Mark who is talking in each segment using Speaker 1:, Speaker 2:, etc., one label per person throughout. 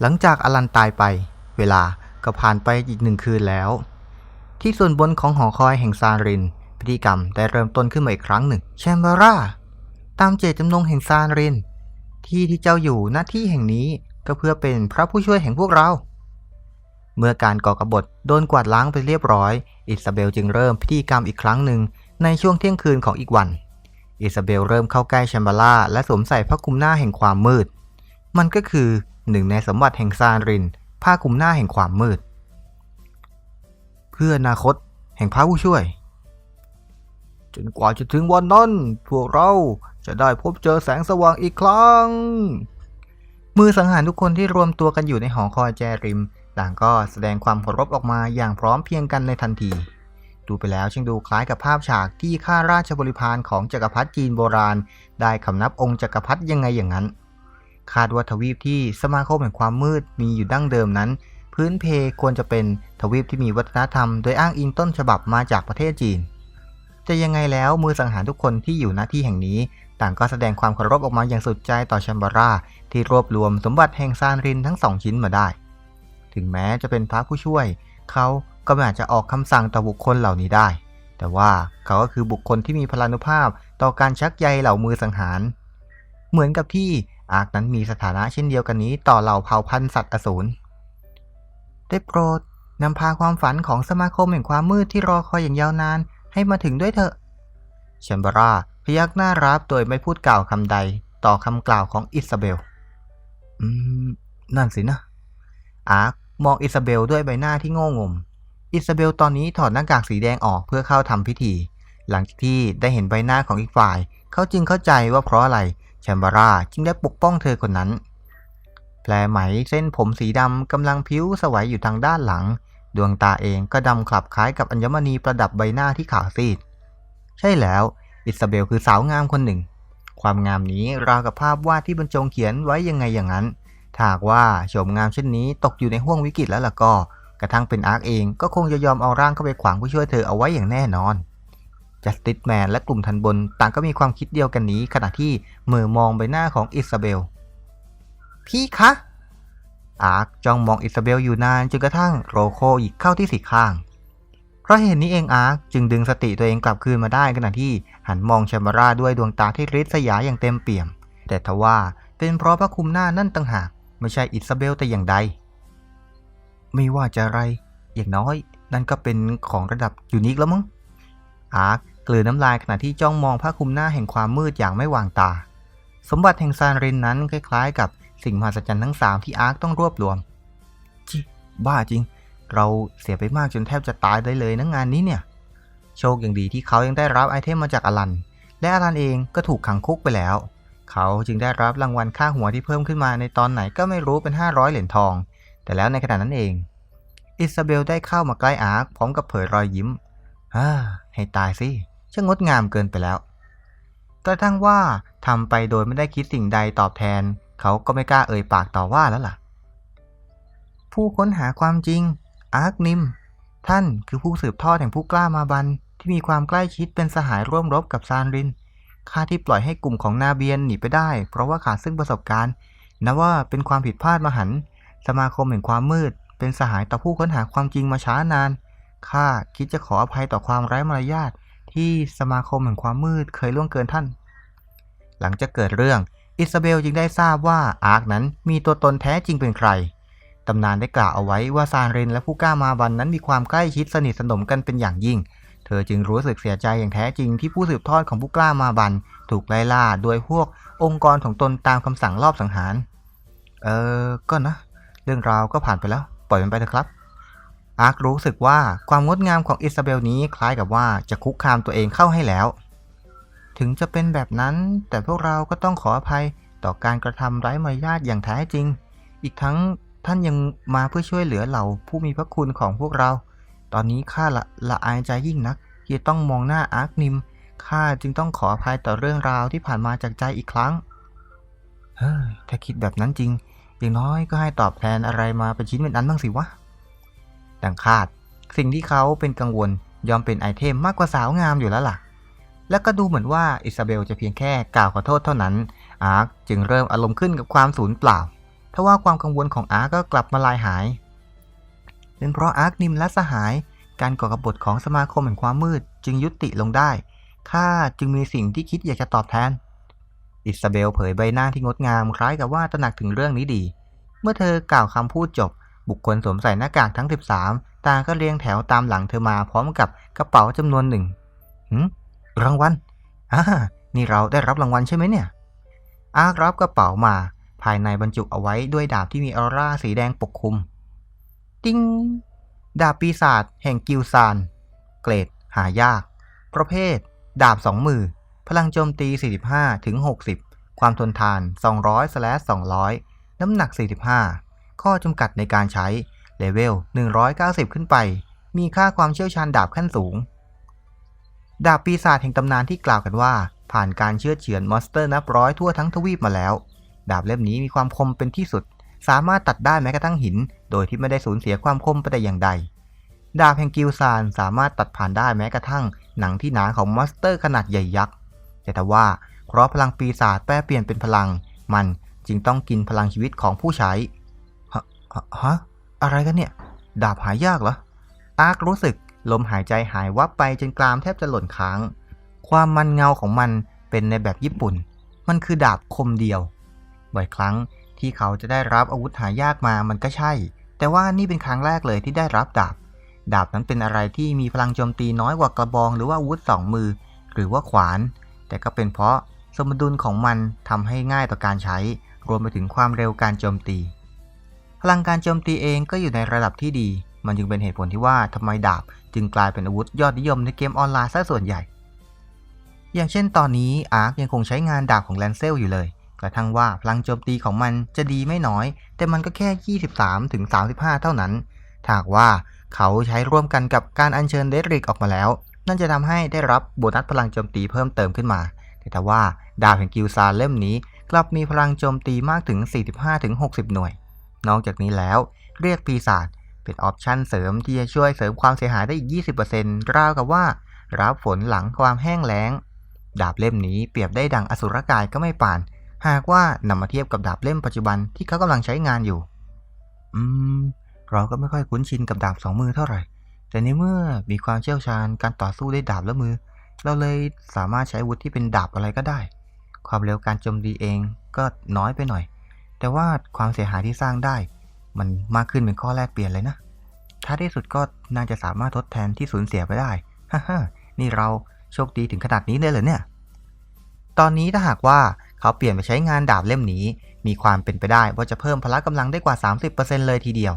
Speaker 1: หลังจากอลันตายไป เวลาก็ผ่านไปอีกหนึ่งคืนแล้ว ที่ส่วนบนของหอคอยแห่งซาริน พิธีกรรมได้เริ่มต้นขึ้นมาอีกครั้งหนึ่งแชมเบร่า ตามเจตจำนงแห่งซาริน ที่ที่เจ้าอยู่หน้าที่แห่งนี้ก็เพื่อเป็นพระผู้ช่วยแห่งพวกเรา เมื่อการก่อกบฏโดนกวาดล้างไปเรียบร้อย อิซาเบลจึงเริ่มพิธีกรรมอีกครั้งหนึ่งในช่วงเที่ยงคืนของอีกวัน อิซาเบลเริ่มเข้าใกล้แชมเบร่าและสวมใส่ผ้าคลุมหน้าแห่งความมืด มันก็คือ หนึ่งในสมบัติแห่งซาริน ผ้าคลุมหน้าแห่งความมืด เพื่ออนาคตแห่งพระผู้ช่วย จนกว่าจะถึงวันนั้น พวกเราจะได้พบเจอแสงสว่างอีกครั้ง มือสังหารทุกคนที่รวมตัวกันอยู่ในหอคอยแจริม ต่างก็แสดงความเคารพออกมาอย่างพร้อมเพรียงกันในทันที ดูไปแล้วช่างดูคล้ายกับภาพฉากที่ข้าราชบริพารของจักรพรรดิจีนโบราณ ได้คำนับองค์จักรพรรดิยังไงอย่างนั้น คาดว่าทวีปที่สมาคมแห่งความมืดมีอยู่ดั้งเดิมนั้น พื้นเพควรจะเป็นทวีปที่มีวัฒนธรรมโดยอ้างอิงต้นฉบับมาจากประเทศจีน จะยังไงแล้วมือสังหารทุกคนที่อยู่หน้าที่แห่งนี้ ต่างก็แสดงความเคารพออกมาอย่างสุดใจต่อแชมบาร่าที่รวบรวมสมบัติแห่งซานรินทั้งสองชิ้นมาได้ ถึงแม้จะเป็นพระผู้ช่วย เขาก็ไม่อาจจะออกคำสั่งต่อบุคคลเหล่านี้ได้แต่ว่าเขาก็คือบุคคลที่มีพลานุภาพต่อการชักใยเหล่ามือสังหาร เหมือนกับที่ อาร์คนั้นมีสถานะเช่นเดียวกันนี้ต่อเหล่าเผ่าพันธุ์สัตว์อสูรได้โปรดนำพาความฝันของสมาคมแห่งความมืดที่รอคอยอย่างยาวนานให้มาถึงด้วยเถอะแชมเบราพยักหน้ารับโดยไม่พูดกล่าวคำใดต่อคำกล่าวของอิซาเบล อืม นั่นสินะ อาร์คมองอิซาเบลด้วยใบหน้าที่โง่งม อิซาเบลตอนนี้ถอดหน้ากากสีแดงออกเพื่อเข้าทำพิธี หลังจากที่ได้เห็นใบหน้าของอีกฝ่าย เขาจึงเข้าใจว่าเพราะอะไร แชมบาร่าจึงได้ปกป้องเธอคนนั้น แผลไหมเส้นผมสีดำกำลังพิ้วสวัยอยู่ทางด้านหลัง ดวงตาเองก็ดำคลับคล้ายกับอัญมณีประดับใบหน้าที่ขาวซีด ใช่แล้ว อิซาเบลคือสาวงามคนหนึ่ง ความงามนี้ราวกับภาพวาดที่บรรจงเขียนไว้ยังไงอย่างนั้นถ้าหากว่าโฉมงามเช่นนี้ตกอยู่ในห้วงวิกฤตแล้วล่ะก็ กระทั่งเป็นอาร์คเองก็คงจะยอมเอาร่างเข้าไปขวางผู้ช่วยเธอเอาไว้อย่างแน่นอน จัสติสแมนและกลุ่มทันบนต่างก็มีความคิดเดียวกันนี้ ขณะที่เมือมองใบหน้าของอิซาเบล พี่คะ อาร์คจ้องมองอิซาเบลอยู่นานจนกระทั่งโรโคหยิกเข้าที่สีข้าง เพราะเห็นนี้เองอาร์คจึงดึงสติตัวเองกลับคืนมาได้ขณะที่หันมองแชมบาร่าด้วยดวงตาที่ริษยาอย่างเต็มเปี่ยม แต่ทว่าเป็นเพราะพระคุมหน้านั่นต่างหาก ไม่ใช่อิซาเบลแต่อย่างใด ไม่ว่าจะอะไร อย่างน้อย นั่นก็เป็นของระดับยูนิคแล้วมั้งอาร์ค กลืนน้ำลายขณะที่จ้องมองผ้าคลุมหน้าแห่งความมืดอย่างไม่วางตา สมบัติแห่งซานรินนั้นคล้ายๆ กับสิ่งมหัศจรรย์ทั้งสามที่อาร์คต้องรวบรวมจิบ้าจริง เราเสียไปมากจนแทบจะตายได้เลยนะงานนี้เนี่ย โชคอย่างดีที่เขายังได้รับไอเทมมาจากอลัน และอลันเองก็ถูกขังคุกไปแล้ว เขาจึงได้รับรางวัลค่าหัวที่เพิ่มขึ้นมาในตอนไหนก็ไม่รู้เป็น 500 เหรียญทอง แต่แล้วในขณะนั้นเอง อิซาเบลได้เข้ามาใกล้อาร์คพร้อมกับเผยรอยยิ้ม ฮ่า ให้ตายสิ ช่างงดงามเกินไปแล้ว กระทั่งว่าทำไปโดยไม่ได้คิดสิ่งใดตอบแทน เขาก็ไม่กล้าเอ่ยปากต่อว่าแล้วล่ะ ผู้ค้นหาความจริง อาร์คนิม ท่านคือผู้สืบทอดแห่งผู้กล้ามาบัน ที่มีความใกล้ชิดเป็นสหายร่วมรบกับซานรินข้าที่ปล่อยให้กลุ่มของนาเบียนหนีไปได้ เพราะว่าขาดซึ่งประสบการณ์นับว่าเป็นความผิดพลาดมหันต์สมาคมแห่งความมืด เป็นสหายต่อผู้ค้นหาความจริงมาช้านานข้าคิดจะขออภัยต่อความไร้มารยาท ที่สมาคมแห่งความมืดเคยล่วงเกินท่าน หลังจากเกิดเรื่องอิซาเบลจึงได้ทราบว่าอาร์คนั้นมีตัวตนแท้จริงเป็นใคร ตำนานได้กล่าวเอาไว้ว่าซานเรนและผู้กล้ามาบันนั้นมีความใกล้ชิดสนิทสนมกันเป็นอย่างยิ่ง เธอจึงรู้สึกเสียใจอย่างแท้จริงที่ผู้สืบทอดของผู้กล้ามาบันถูกไล่ล่าโดยพวกองค์กรของตนตามคำสั่งรอบสังหาร เออก็นะ เรื่องราวก็ผ่านไปแล้ว ปล่อยมันไปเถอะครับ อาร์ครู้สึกว่าความงดงามของอิซาเบลนี้คล้ายกับว่าจะคุกคามตัวเองเข้าให้แล้ว ถึงจะเป็นแบบนั้น แต่พวกเราก็ต้องขออภัยต่อการกระทำไร้มารยาทอย่างแท้จริง อีกทั้งท่านยังมาเพื่อช่วยเหลือเหล่าผู้มีพระคุณของพวกเรา ตอนนี้ข้าละละอายใจยิ่งนักที่ต้องมองหน้าอาร์คนิม ข้าจึงต้องขออภัยต่อเรื่องราวที่ผ่านมาจากใจอีกครั้ง เฮ้ย ถ้าคิดแบบนั้นจริง อย่างน้อยก็ให้ตอบแทนอะไรมาเป็นชิ้นเป็นอันบ้างสิวะ ดังคาด สิ่งที่เขาเป็นกังวลยอมเป็นไอเทมมากกว่าสาวงามอยู่แล้วล่ะ แล้วก็ดูเหมือนว่าอิซาเบลจะเพียงแค่กล่าวขอโทษเท่านั้น อาร์คจึงเริ่มอารมณ์ขึ้นกับความสูญเปล่าทว่าความกังวลของอาร์คก็กลับมาลายหายเป็นเพราะอาร์คนิมและสหาย การก่อกบฏของสมาคมแห่งความมืดจึงยุติลงได้ ข้าจึงมีสิ่งที่คิดอยากจะตอบแทน อิซาเบลเผยใบหน้าที่งดงามคล้ายกับว่าตระหนักถึงเรื่องนี้ดี เมื่อเธอกล่าวคำพูดจบ บุคคลสวมใส่หน้ากากทั้ง 13 ต่างก็เรียงแถวตามหลังเธอมาพร้อมกับกระเป๋าจำนวนหนึ่งหืมรางวัลอ่านี่เราได้รับรางวัลใช่ไหมเนี่ย อาร์รับกระเป๋ามา ภายในบรรจุเอาไว้ด้วยดาบที่มีออร่าสีแดงปกคลุม ติ้ง ดาบปีศาจแห่งกิลซาน เกรด หายาก ประเภท ดาบสองมือ พลังโจมตี 45ถึง60 ความทนทาน 200สแล200 น้ำหนัก 45 ข้อจำกัดในการใช้เลเวล 190 ขึ้นไป มีค่าความเชี่ยวชาญดาบขั้นสูง ดาบปีศาจแห่งตำนานที่กล่าวกันว่า ผ่านการเชื่อเฉือนมอนสเตอร์นับร้อยทั่วทั้งทวีปมาแล้ว ดาบเล่มนี้มีความคมเป็นที่สุด สามารถตัดได้แม้กระทั่งหิน โดยที่ไม่ได้สูญเสียความคมไปแต่อย่างใด ดาบแห่งกิลซานสามารถตัดผ่านได้แม้กระทั่ง หนังที่หนาของมอนสเตอร์ขนาดใหญ่ยักษ์แต่แต่ว่าเพราะพลังปีศาจแปรเปลี่ยนเป็นพลัง มันจึงต้องกินพลังชีวิตของผู้ใช้ ฮะ อะไรกันเนี่ย ดาบหายากเหรอ อาร์ครู้สึกลมหายใจหายวับไปจนกรามแทบจะหล่นค้าง ความมันเงาของมันเป็นในแบบญี่ปุ่น มันคือดาบคมเดียว บ่อยครั้งที่เขาจะได้รับอาวุธหายากมามันก็ใช่ แต่ว่านี่เป็นครั้งแรกเลยที่ได้รับดาบ ดาบนั้นเป็นอะไรที่มีพลังโจมตีน้อยกว่ากระบองหรือว่าอาวุธสองมือ หรือว่าขวาน แต่ก็เป็นเพราะสมดุลของมันทำให้ง่ายต่อการใช้ รวมไปถึงความเร็วการโจมตี พลังการโจมตีเองก็อยู่ในระดับที่ดี มันจึงเป็นเหตุผลที่ว่าทำไมดาบ จึงกลายเป็นอาวุธยอดนิยมในเกมออนไลน์ซะส่วนใหญ่ อย่างเช่นตอนนี้อาร์คยังคงใช้งานดาบของแลนเซลอยู่เลย กระทั่งว่าพลังโจมตีของมันจะดีไม่น้อย แต่มันก็แค่ 23ถึง35 เท่านั้นถ้ากว่าเขาใช้ร่วมกันกับการอัญเชิญเดริกออกมาแล้ว นั่นจะทำให้ได้รับโบนัสพลังโจมตีเพิ่มเติมขึ้นมา แต่ว่าดาบแห่งกิลซาเล่มนี้กลับมีพลังโจมตีมากถึง 45-60 หน่วย นอกจากนี้แล้วเรียกปีศาจเป็นออปชันเสริมที่จะช่วยเสริมความเสียหายได้อีก 20%ราวกับว่ารับฝนหลังความแห้งแล้ง ดาบเล่มนี้เปรียบได้ดังอสุรกายก็ไม่ป่าน หากว่านำมาเทียบกับดาบเล่มปัจจุบันที่เขากำลังใช้งานอยู่ อืม เราก็ไม่ค่อยคุ้นชินกับดาบสองมือเท่าไหร่ แต่ในเมื่อมีความเชี่ยวชาญการต่อสู้ด้วยดาบและมือ เราเลยสามารถใช้วุธที่เป็นดาบอะไรก็ได้ ความเร็วการโจมตีเองก็น้อยไปหน่อย แต่ว่าความเสียหายที่สร้างได้ มันมากขึ้นเป็นข้อแรกเปลี่ยนเลยนะ ถ้าที่สุดก็น่าจะสามารถทดแทนที่สูญเสียไปได้ ฮ่าฮนี่เราโชคดีถึงขนาดนี้เลยเหรอเนี่ย ตอนนี้ถ้าหากว่าเขาเปลี่ยนไปใช้งานดาบเล่มนี้ มีความเป็นไปได้ว่าจะเพิ่มพละกำลังได้กว่า 30%เลยทีเดียว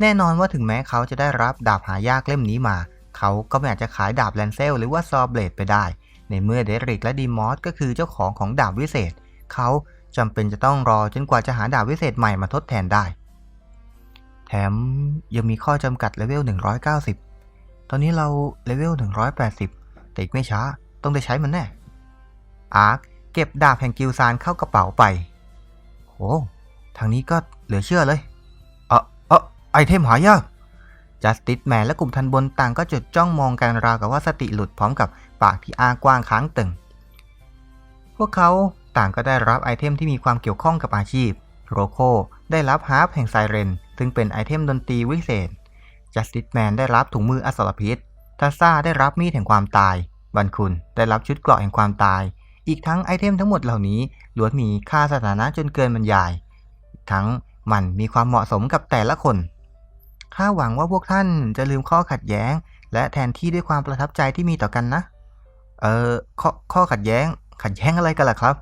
Speaker 1: แน่นอนว่าถึงแม้เขาจะได้รับดาบหายากเล่มนี้มา เขาก็ไม่อาจจะขายดาบแลนเซลหรือว่าซอเบลดไปได้ ในเมื่อเดริกและดีมอสก็คือเจ้าของของดาบวิเศษ เขา จำเป็นจะต้องรอจนกว่าจะหาดาบวิเศษใหม่มาทดแทนได้ แถมยังมีข้อจำกัดเลเวล 190 ตอนนี้เราเลเวล 180 แต่อีกไม่ช้าต้องได้ใช้มันแน่ อาร์คเก็บดาบแห่งกิลซานเข้ากระเป๋าไปโหทางนี้ก็เหลือเชื่อเลยเออเออไอเทมหายากจัสติสแมนและกลุ่มทันบนต่างก็จดจ้องมองกันราวกับว่าสติหลุดพร้อมกับปากที่อ้ากว้างค้างตึง พวกเขา ต่างก็ได้รับไอเทมที่มีความเกี่ยวข้องกับอาชีพ โรโคได้รับฮาร์ปแห่งไซเรน ซึ่งเป็นไอเทมดนตรีวิเศษ จัสติสแมนได้รับถุงมืออสรพิษทัสซาได้รับมีดแห่งความตาย บันคุณได้รับชุดเกราะแห่งความตาย อีกทั้งไอเทมทั้งหมดเหล่านี้ล้วนมีค่าสถานะจนเกินบรรยาย ทั้งมันมีความเหมาะสมกับแต่ละคนข้าหวังว่าพวกท่านจะลืมข้อขัดแย้ง และแทนที่ด้วยความประทับใจที่มีต่อกันนะ เออข้อข้อขัดแย้ง ขัดแย้งอะไรกันล่ะครับ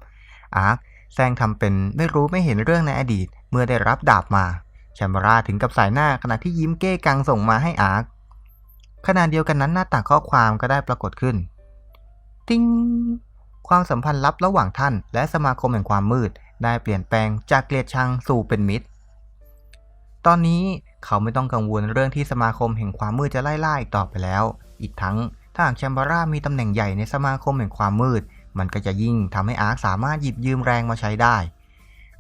Speaker 1: อาร์คแซงทำเป็นไม่รู้ไม่เห็นเรื่องในอดีต เมื่อได้รับดาบมาแชมบาราถึงกับสายหน้าขณะที่ยิ้มเก้กังส่งมาให้อาร์คขณะเดียวกันนั้นหน้าต่างข้อความก็ได้ปรากฏขึ้น ติ้งความสัมพันธ์ลับระหว่างท่าน และสมาคมแห่งความมืด ได้เปลี่ยนแปลงจากเกลียดชังสู่เป็นมิตร ตอนนี้เขาไม่ต้องกังวลเรื่องที่สมาคมแห่งความมืดจะไล่ล่าอีกต่อไปแล้ว อีกทั้งถ้าหากแชมบาร่ามีตำแหน่งใหญ่ในสมาคมแห่งความมืด มันก็จะยิ่งทำให้อาร์คสามารถหยิบยืมแรงมาใช้ได้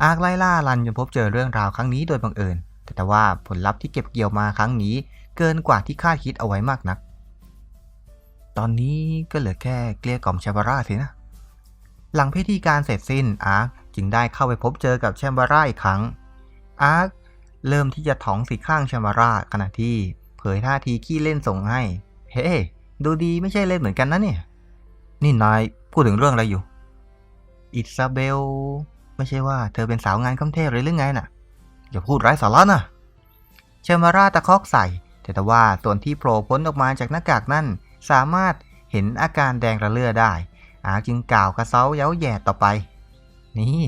Speaker 1: อาร์คไล่ล่ารันจนพบเจอเรื่องราวครั้งนี้โดยบังเอิญ แต่ว่าผลลัพธ์ที่เก็บเกี่ยวมาครั้งนี้ เกินกว่าที่คาดคิดเอาไว้มากนัก ตอนนี้ก็เหลือแค่เกลี้ยกล่อมแชมบาร่าสินะ หลังพิธีการเสร็จสิ้นอาร์คจึงได้เข้าไปพบเจอกับแชมบาร่าอีกครั้ง อาร์คเริ่มที่จะถองสีข้างแชามาร่าขณะที่เผยท่าทีขี้เล่นส่งให้ เฮ้ดูดีไม่ใช่เล่นเหมือนกันนะเนี่ย นี่นายพูดถึงเรื่องอะไรอยู่ อิซาเบล ไม่ใช่ว่าเธอเป็นสาวงานคัมเทพหรือหรือไงน่ะ อย่าพูดไร้สาระนะเชมาร่าตะคอกใส่ แต่แต่ว่าส่วนที่โผล่พ้นออกมาจากหน้ากากนั่น สามารถเห็นอาการแดงระเลื่อได้ อาจึงกล่าวกระเซ้าเย้าแย่ต่อไป นี่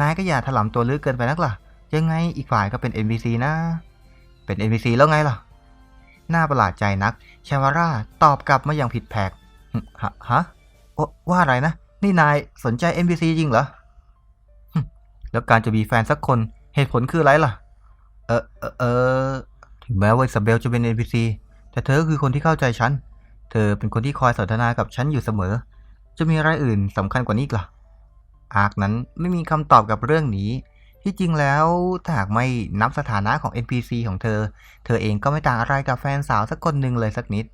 Speaker 1: นายก็อย่าถลำตัวลึกเกินไปนักล่ะ ยังไงอีกฝ่ายก็เป็น NPC นะ เป็น NPC แล้วไงล่ะ น่าประหลาดใจนักชาวาร่าตอบกลับมาอย่างผิดแผกฮะ ว่าอะไรนะ นี่นายสนใจ NPC จริงเหรอ แล้วการจะมีแฟนสักคนเหตุผลคืออะไรล่ะ เออเออเออถึงแม้ว่าอิซาเบลจะเป็น NPC แต่เธอก็คือคนที่เข้าใจฉัน เธอเป็นคนที่คอยสนทนากับฉันอยู่เสมอ จะมีอะไรอื่นสำคัญกว่านี้อีกล่ะ อาร์นั้นไม่มีคำตอบกับเรื่องนี้ ที่จริงแล้วถ้าหากไม่นับสถานะของ NPC ของเธอ เธอเองก็ไม่ต่างอะไรกับแฟนสาวสักคนหนึ่งเลยสักนิด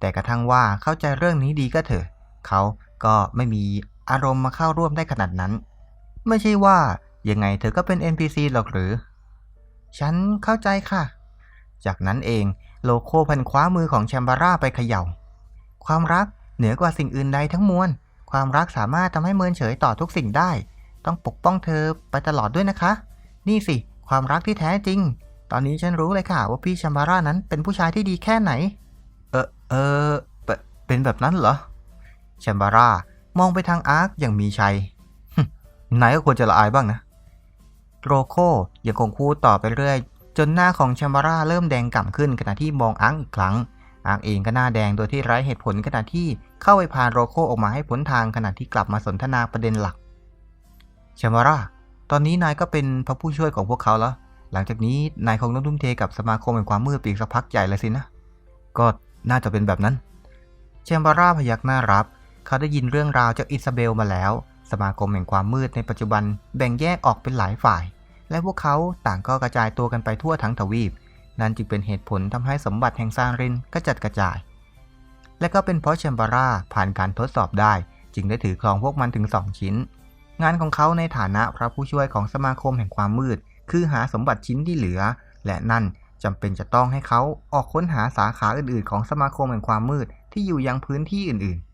Speaker 1: แต่กระทั่งว่าเข้าใจเรื่องนี้ดีก็เถอะ เขาก็ไม่มีอารมณ์มาเข้าร่วมได้ขนาดนั้น ไม่ใช่ว่ายังไงเธอก็เป็น NPC หรอกหรือ ฉันเข้าใจค่ะ จากนั้นเองโลโก้พันคว้ามือของแชมบาร่าไปเขย่า ความรักเหนือกว่าสิ่งอื่นใดทั้งมวล ความรักสามารถทำให้เมินเฉยต่อทุกสิ่งได้ ต้องปกป้องเธอไปตลอดด้วยนะคะ นี่สิ ความรักที่แท้จริง ตอนนี้ฉันรู้เลยค่ะว่าพี่แชมบาร่านั้นเป็นผู้ชายที่ดีแค่ไหน เออเออ เป็นแบบนั้นเหรอ แชมบาร่ามองไปทางอาร์คอย่างมีชัยนายก็ควรจะละอายบ้างนะ โรโคยังคงพูดต่อไปเรื่อย จนหน้าของแชมบาร่าเริ่มแดงก่ำขึ้นขณะที่มองอาร์คอีกครั้ง อาร์คเองก็หน้าแดงโดยที่ไร้เหตุผลขณะที่เข้าไปพาโรโคออกมาให้พ้นทางขณะที่กลับมาสนทนาประเด็นหลักแชมบาร่าตอนนี้นายก็เป็นพระผู้ช่วยของพวกเขาแล้ว หลังจากนี้นายคงต้องทุ่มเทกับสมาคมแห่งความมืดปีกสักพักใหญ่เลยสินะ ก็น่าจะเป็นแบบนั้น แชมบาร่าพยักหน้ารับ เขาได้ยินเรื่องราวจากอิซาเบลมาแล้ว สมาคมแห่งความมืดในปัจจุบันแบ่งแยกออกเป็นหลายฝ่าย และพวกเขาต่างก็กระจายตัวกันไปทั่วทั้งทวีป นั่นจึงเป็นเหตุผลทำให้สมบัติแห่งซารินกระจัดกระจาย และก็เป็นเพราะแชมบาร่าผ่านการทดสอบได้ จึงได้ถือครองพวกมันถึง 2 ชิ้น งานของเขาในฐานะพระผู้ช่วยของสมาคมแห่งความมืด คือหาสมบัติชิ้นที่เหลือ และนั่นจำเป็นจะต้องให้เขาออกค้นหาสาขาอื่นๆ ของสมาคมแห่งความมืดที่อยู่ยังพื้นที่อื่นๆ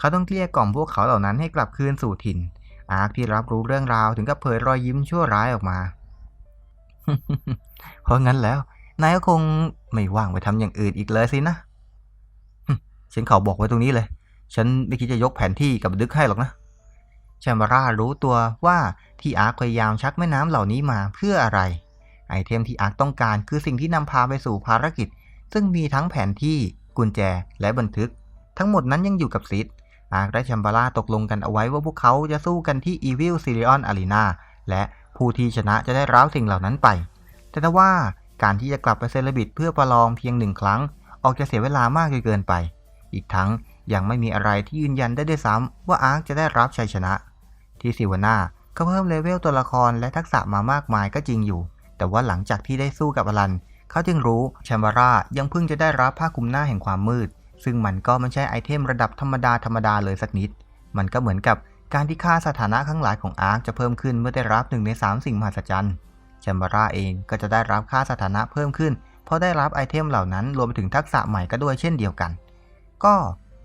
Speaker 1: เขาต้องเกลี้ยกล่อมพวกเขาเหล่านั้นให้กลับคืนสู่ถิ่น อาร์คที่รับรู้เรื่องราวถึงกับเผยรอยยิ้มชั่วร้ายออกมา เพราะงั้นแล้ว นายก็คงไม่ว่างไปทำอย่างอื่นอีกเลยสินะ ฉันขอบอกไว้ตรงนี้เลย ฉันไม่คิดจะยกแผนที่กับดึกให้หรอกนะแชมบาร่ารู้ตัวว่าที่อาร์คพยายามชักแม่น้ำเหล่านี้มาเพื่ออะไร ไอเทมที่อาร์คต้องการคือสิ่งที่นำพาไปสู่ภารกิจ ซึ่งมีทั้งแผนที่ กุญแจและบันทึก ทั้งหมดนั้นยังอยู่กับซิด อาร์คและแชมบาร่าตกลงกันเอาไว้ว่าพวกเขาจะสู้กันที่ Evil Sirion Arena และผู้ที่ชนะจะได้รับสิ่งเหล่านั้นไป แต่ว่าการที่จะกลับไปเซเลบิตเพื่อประลองเพียงหนึ่งครั้ง ออกจะเสียเวลามากจนเกินไป อีกทั้งยังไม่มีอะไรที่ยืนยันได้ด้วยซ้ำว่าอาร์คจะได้รับชัยชนะ ที่ซิวาน่าก็เพิ่มเลเวลตัวละครและทักษะมามากมายก็จริงอยู่ แต่ว่าหลังจากที่ได้สู้กับอลัน เขาจึงรู้แชมบาร่ายังเพิ่งจะได้รับผ้าคลุมหน้าแห่งความมืด ซึ่งมันก็ไม่ใช่ไอเทมระดับธรรมดาธรรมดาเลยสักนิด มันก็เหมือนกับการที่ค่าสถานะข้างหลายของอาร์คจะเพิ่มขึ้นเมื่อได้รับหนึ่งในสามสิ่งมหัศจรรย์แชมบาร่าเองก็จะได้รับค่าสถานะเพิ่มขึ้น เพราะได้รับไอเทมเหล่านั้นรวมไปถึงทักษะใหม่ก็ด้วยเช่นเดียวกัน ก็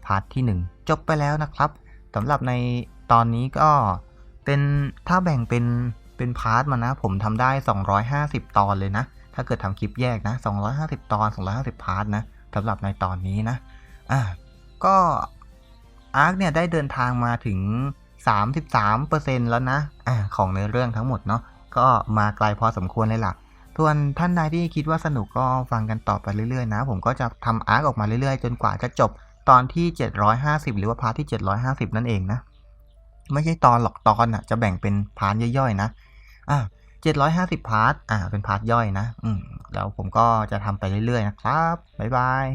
Speaker 1: พาร์ทที่ 1 จบไปแล้วนะครับสำหรับในตอนนี้ก็เป็นถ้าแบ่งเป็นเป็นพาร์ทมานะ ผมทำได้ 250 ตอนเลยนะ ถ้าเกิดทำคลิปแยกนะ 250 ตอน 250 พาร์ทนะสำหรับในตอนนี้นะ อ่าก็อาร์คเนี่ยได้เดินทางมาถึง 33%แล้วนะอ่าของในอเรื่องทั้งหมดเนาะก็มาไกลพอสมควรเลยล่ะส่วนท่านใดที่คิดว่าสนุกก็ฟังกันต่อไปเรื่อยๆนะ ผมก็จะทำอาร์คออกมาเรื่อยๆ จนกว่าจะจบตอนที่ 750 หรือว่าพาร์ทที่ 750 นั่นเองนะ ไม่ใช่ตอนหรอกตอนอะจะแบ่งเป็นพาร์ทย่อยๆนะอ่า750 พาร์ทอ่าเป็นพาร์ทย่อยนะ อืมแล้วผมก็จะทำไปเรื่อยๆนะครับ บ๊ายบาย